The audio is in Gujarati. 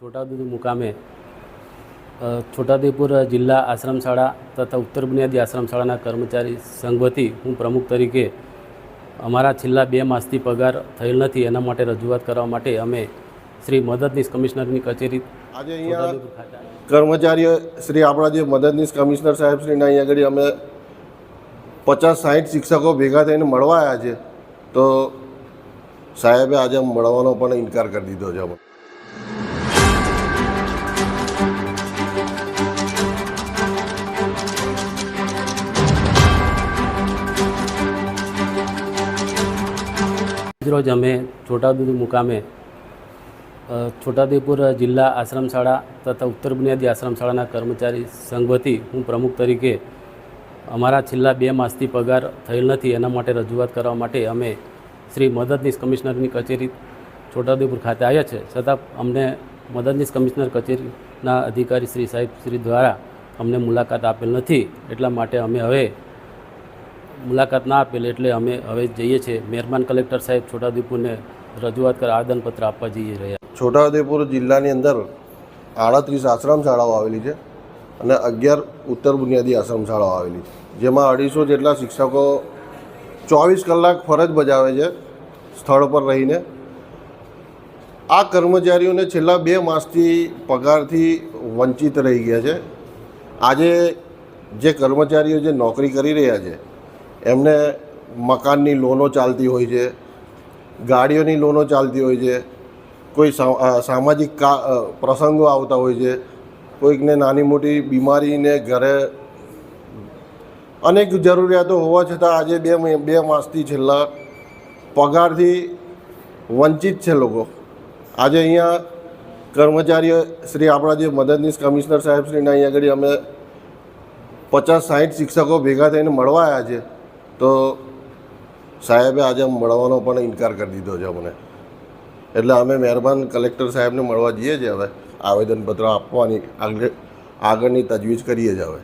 છોટાઉદેપુર મુકામે છોટાઉદેપુર જિલ્લા આશ્રમ શાળા તથા ઉત્તર બુનિયાદી આશ્રમ શાળાના કર્મચારી સંઘ વતી હું પ્રમુખ તરીકે અમારા છેલ્લા બે માસથી પગાર થયેલ નથી. એના માટે રજૂઆત કરવા માટે અમે શ્રી મદદનીશ કમિશનરની કચેરી આજે અહીંયા. કર્મચારીઓ શ્રી આપણા જે મદદનીશ કમિશનર સાહેબ શ્રીના અહીંયા આગળ અમે પચાસ સાહીઠ શિક્ષકો ભેગા થઈને મળવા આવ્યા છે. તો સાહેબે આજે મળવાનો પણ ઇનકાર કરી દીધો છે અમે રોજ અમે છોટાઉદેપુર મુકામે છોટાઉદેપુર જિલ્લા આશ્રમ શાળા તથા ઉત્તર બુનિયાદી આશ્રમ શાળાના કર્મચારી સંઘ વતી હું પ્રમુખ તરીકે અમારા છેલ્લા બે માસથી પગાર થયેલ નથી, એના માટે રજૂઆત કરવા માટે અમે શ્રી મદદનીશ કમિશનરની કચેરી છોટાઉદેપુર ખાતે આવ્યા છે. છતાં અમને મદદનીશ કમિશનર કચેરીના અધિકારી શ્રી સાહેબ શ્રી દ્વારા અમને મુલાકાત આપેલ નથી, એટલા માટે અમે હવે મુલાકાત ના આપેલ એટલે અમે હવે જઈએ છીએ. મહેરબાન કલેક્ટર સાહેબ છોટાઉદેપુરને રજૂઆત કરી આવેદનપત્ર આપવા જઈએ રહ્યા. છોટાઉદેપુર જિલ્લાની અંદર આડત્રીસ આશ્રમ શાળાઓ આવેલી છે અને અગિયાર ઉત્તર બુનિયાદી આશ્રમ શાળાઓ આવેલી છે. જેમાં અઢીસો જેટલા શિક્ષકો ચોવીસ કલાક ફરજ બજાવે છે સ્થળ પર રહીને. આ કર્મચારીઓને છેલ્લા બે માસથી પગારથી વંચિત રહી ગયા છે. આજે જે કર્મચારીઓ જે નોકરી કરી રહ્યા છે એમને મકાનની લોનો ચાલતી હોય છે, ગાડીઓની લોનો ચાલતી હોય છે, કોઈ સામાજિક કા પ્રસંગો આવતા હોય છે, કોઈકને નાની મોટી બીમારીને ઘરે અનેક જરૂરિયાતો હોવા છતાં આજે બે બે માસથી છેલ્લા પગારથી વંચિત છે લોકો. આજે અહીંયા કર્મચારીઓ શ્રી આપણા જે મદદનીશ કમિશનર સાહેબ શ્રીના અહીંયા આગળ અમે પચાસ સાઠ શિક્ષકો ભેગા થઈને મળવા આવ્યા છે. તો સાહેબે આજે મળવાનો પણ ઇનકાર કરી દીધો છે અમને. એટલે અમે મહેરબાન કલેક્ટર સાહેબને મળવા જઈએ છીએ હવે. આવેદનપત્ર આપવાની, આગળ, આગળની તજવીજ કરીએ છીએ હવે.